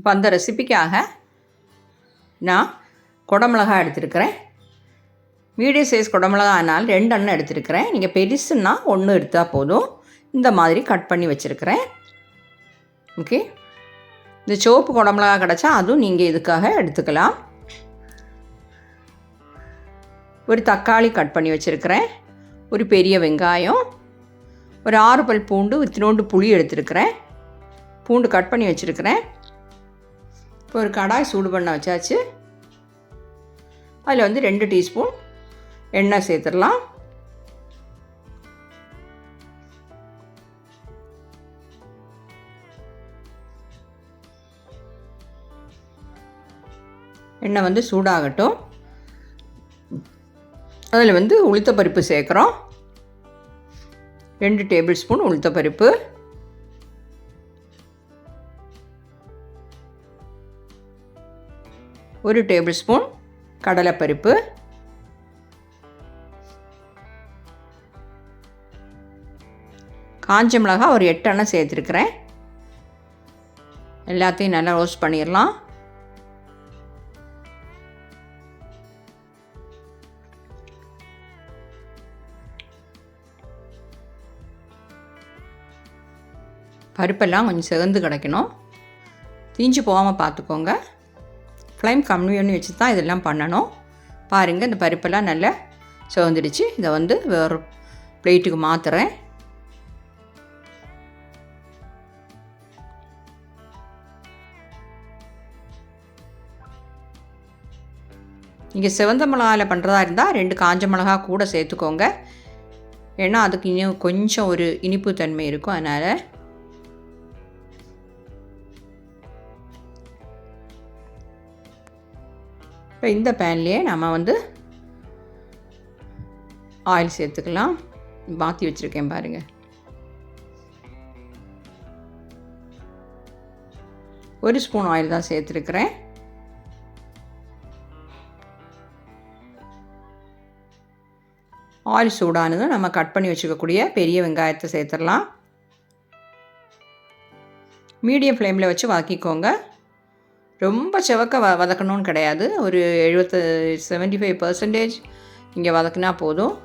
இப்போ அந்த ரெசிபிக்காக நான் குடமிளகா எடுத்திருக்கிறேன். மீடியம் சைஸ் குடமிளகா ரெண்டு எண்ணெய் எடுத்திருக்கிறேன். நீங்கள் பெருசுன்னா ஒன்று எடுத்தால் போதும். இந்த மாதிரி கட் பண்ணி வச்சுருக்கிறேன். ஓகே இந்த சிவப்பு குடமிளகா கிடச்சா அதுவும் நீங்கள் இதுக்காக எடுத்துக்கலாம். ஒரு தக்காளி கட் பண்ணி வச்சுருக்கிறேன். ஒரு பெரிய வெங்காயம். ஒரு ஆறு பல் பூண்டு வித்தினோண்டு புளி எடுத்துருக்கிறேன். பூண்டு கட் பண்ணி வச்சுருக்கிறேன். இப்போ ஒரு கடாய் சூடு பண்ண வச்சாச்சு. அதில் வந்து ரெண்டு டீஸ்பூன் எண்ணெய் சேர்த்துடலாம். எண்ணெய் வந்து சூடாகட்டும். அதில் வந்து உளுத்தப்பருப்பு சேர்க்குறோம். ரெண்டு டேபிள் ஸ்பூன் உளுத்தப்பருப்பு. ஒரு டேபிள் ஸ்பூன் கடலைப்பருப்பு. காஞ்ச மிளகாய் ஒரு எட்டு சேர்த்துருக்குறேன். எல்லாத்தையும் நல்லா ரோஸ்ட் பண்ணிடலாம். பருப்பெல்லாம் கொஞ்சம் செகந்து கிடைக்கணும். தீஞ்சு போகாமல் பார்த்துக்கோங்க. ஃப்ளைம் கம்மி பண்ணி வச்சு தான் இதெல்லாம் பண்ணணும். பாருங்கள் இந்த பருப்பெல்லாம் நல்லா சிவந்துடுச்சு இதை வந்து வேறு பிளேட்டுக்கு மாற்றுறேன் நீங்கள் சிவந்த மிளகாவில் பண்ணுறதா இருந்தால் ரெண்டு காஞ்ச மிளகா கூட சேர்த்துக்கோங்க. ஏன்னா அதுக்கு இன்னும் கொஞ்சம் ஒரு இனிப்பு தன்மை இருக்கும் அதனால் இப்போ இந்த பேன்லேயே நம்ம வந்து ஆயில் சேர்த்துக்கலாம். மாற்றி வச்சுருக்கேன் பாருங்கள் ஒரு ஸ்பூன் ஆயில் தான் சேர்த்துருக்குறேன். ஆயில் சூடானதும் நம்ம கட் பண்ணி வச்சுக்கக்கூடிய பெரிய வெங்காயத்தை சேர்த்துடலாம். மீடியம் ஃப்ளேமில் வச்சு வதக்கிக்கோங்க. ரொம்ப செவக்க வ வதக்கணும்னு கிடையாது. ஒரு எழுபத்து செவன்ட்டி ஃபைவ் பர்சன்டேஜ் இங்கே வதக்குனா போதும்.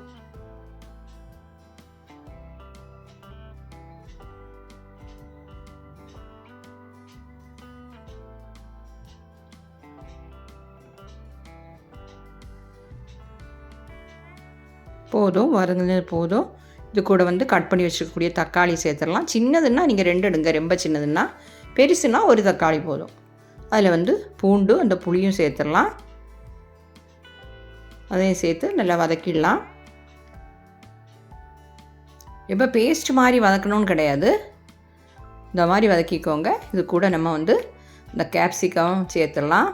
போதும் வரதுன்னு போதும். இது கூட வந்து கட் பண்ணி வச்சுக்கக்கூடிய தக்காளி சேர்த்துடலாம். சின்னதுன்னா நீங்கள் ரெண்டு எடுங்க. ரொம்ப சின்னதுன்னா பெருசுன்னா ஒரு தக்காளி போதும். அதில் வந்து பூண்டு அந்த புளியும் சேர்த்துடலாம். அதையும் சேர்த்து நல்லா வதக்கிடலாம். எப்போ பேஸ்ட் மாதிரி வதக்கணும்னு கிடையாது. இந்த மாதிரி வதக்கிக்கோங்க. இது கூட நம்ம வந்து இந்த கேப்சிகம் சேர்த்துடலாம்.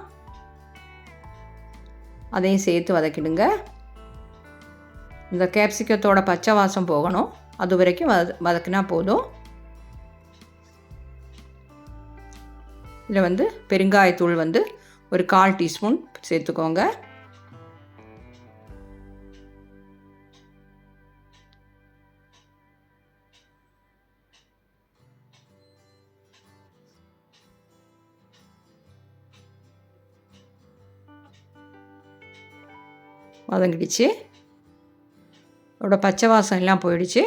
அதையும் சேர்த்து வதக்கிடுங்க. இந்த கேப்சிகத்தோட பச்சை வாசம் போகணும். அது வரைக்கும் வத வதக்கினா போதும். இதில் வந்து பெருங்காயத்தூள் வந்து ஒரு கால் டீஸ்பூன் சேர்த்துக்கோங்க. வதங்கிடுச்சு. அதோட பச்சை வாசம் எல்லாம் போயிடுச்சு.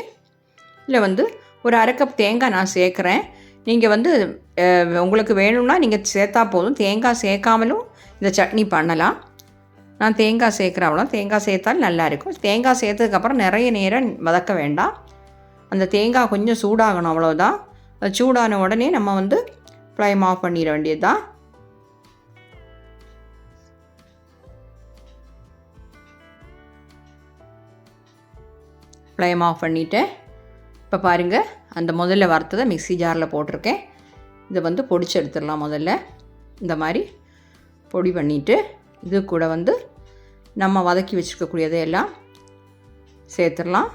இல்லை வந்து ஒரு அரை கப் தேங்காய் நான் சேர்க்குறேன். நீங்கள் வந்து உங்களுக்கு வேணும்னா நீங்கள் சேர்த்தா போதும். தேங்காய் சேர்க்காமலும் இந்த சட்னி பண்ணலாம். நான் தேங்காய் சேர்க்குறேன் அவ்வளோ தேங்காய் சேர்த்தாலும் நல்லாயிருக்கும் தேங்காய் சேர்த்ததுக்கப்புறம் நிறைய நேரம் வதக்க வேண்டாம். அந்த தேங்காய் கொஞ்சம் சூடாகணும் அவ்வளோதான் அது சூடான உடனே நம்ம வந்து ஃப்ளைம் ஆஃப் பண்ணிட வேண்டியது தான் ஃப்ளைம் ஆஃப் பண்ணிவிட்டு இப்போ பாருங்கள் அந்த முதல்ல வறுத்ததை மிக்சி ஜாரில் போட்டிருக்கேன். இதை வந்து பொடிச்சு எடுத்துடலாம் முதல்ல. இந்த மாதிரி பொடி பண்ணிவிட்டு இது கூட வந்து நம்ம வதக்கி வச்சுருக்கக்கூடியதை எல்லாம் சேர்த்துடலாம்.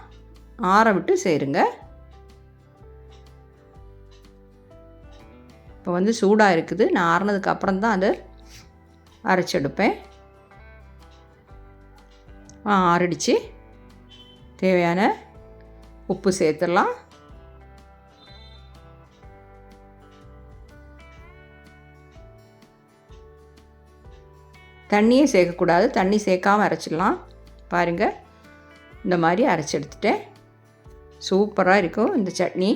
ஆற விட்டு சேருங்க. இப்போ வந்து சூடாக இருக்குது. நான் ஆறுனதுக்கு அப்புறம் தான் அதை அரைச்செடுப்பேன் ஆறடிச்சு. தேவையான உப்பு சேர்த்துடலாம். தண்ணியே சேர்க்கக்கூடாது. தண்ணி சேர்க்காமல் அரைச்சிடலாம். பாருங்கள் இந்த மாதிரி அரைச்சி எடுத்துட்டேன். சூப்பராக இருக்கும் இந்த சட்னி.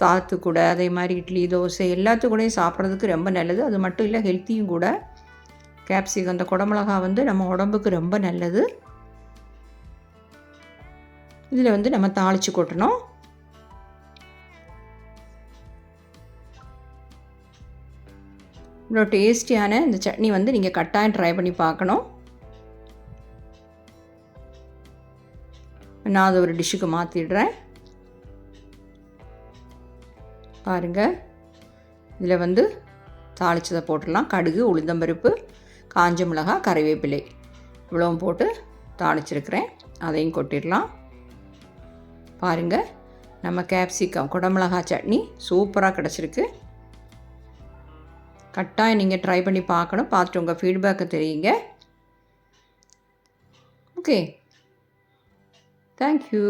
சாத்து கூட அதே மாதிரி இட்லி தோசை எல்லாத்து கூடயும் சாப்பிட்றதுக்கு ரொம்ப நல்லது. அது மட்டும் இல்லை ஹெல்த்தியும் கூட. கேப்சிகம் அந்த குடமிளகா வந்து நம்ம உடம்புக்கு ரொம்ப நல்லது. இதில் வந்து நம்ம தாளித்து கொட்டணும். இவ்வளோ டேஸ்டியான இந்த சட்னி வந்து நீங்கள் கட்டாயம் ட்ரை பண்ணி பார்க்கணும். நான் அதை ஒரு டிஷ்ஷுக்கு மாற்றிடுறேன் பாருங்கள் இதில் வந்து தாளிச்சதை போட்டுடலாம். கடுகு உளுந்தம்பருப்பு காஞ்ச மிளகாய் கறிவேப்பிலை. இவ்வளவும் போட்டு தாளிச்சிருக்கிறேன். அதையும் கொட்டிடலாம். பாருங்கள் நம்ம கேப்சிகம் குடமிளகாய் சட்னி சூப்பராக கிடச்சிருக்கு. கட்டாயம் நீங்கள் ட்ரை பண்ணி பார்க்கணும். பார்த்துட்டு உங்கள் ஃபீட்பேக்கை தெரியுங்க. Okay thank you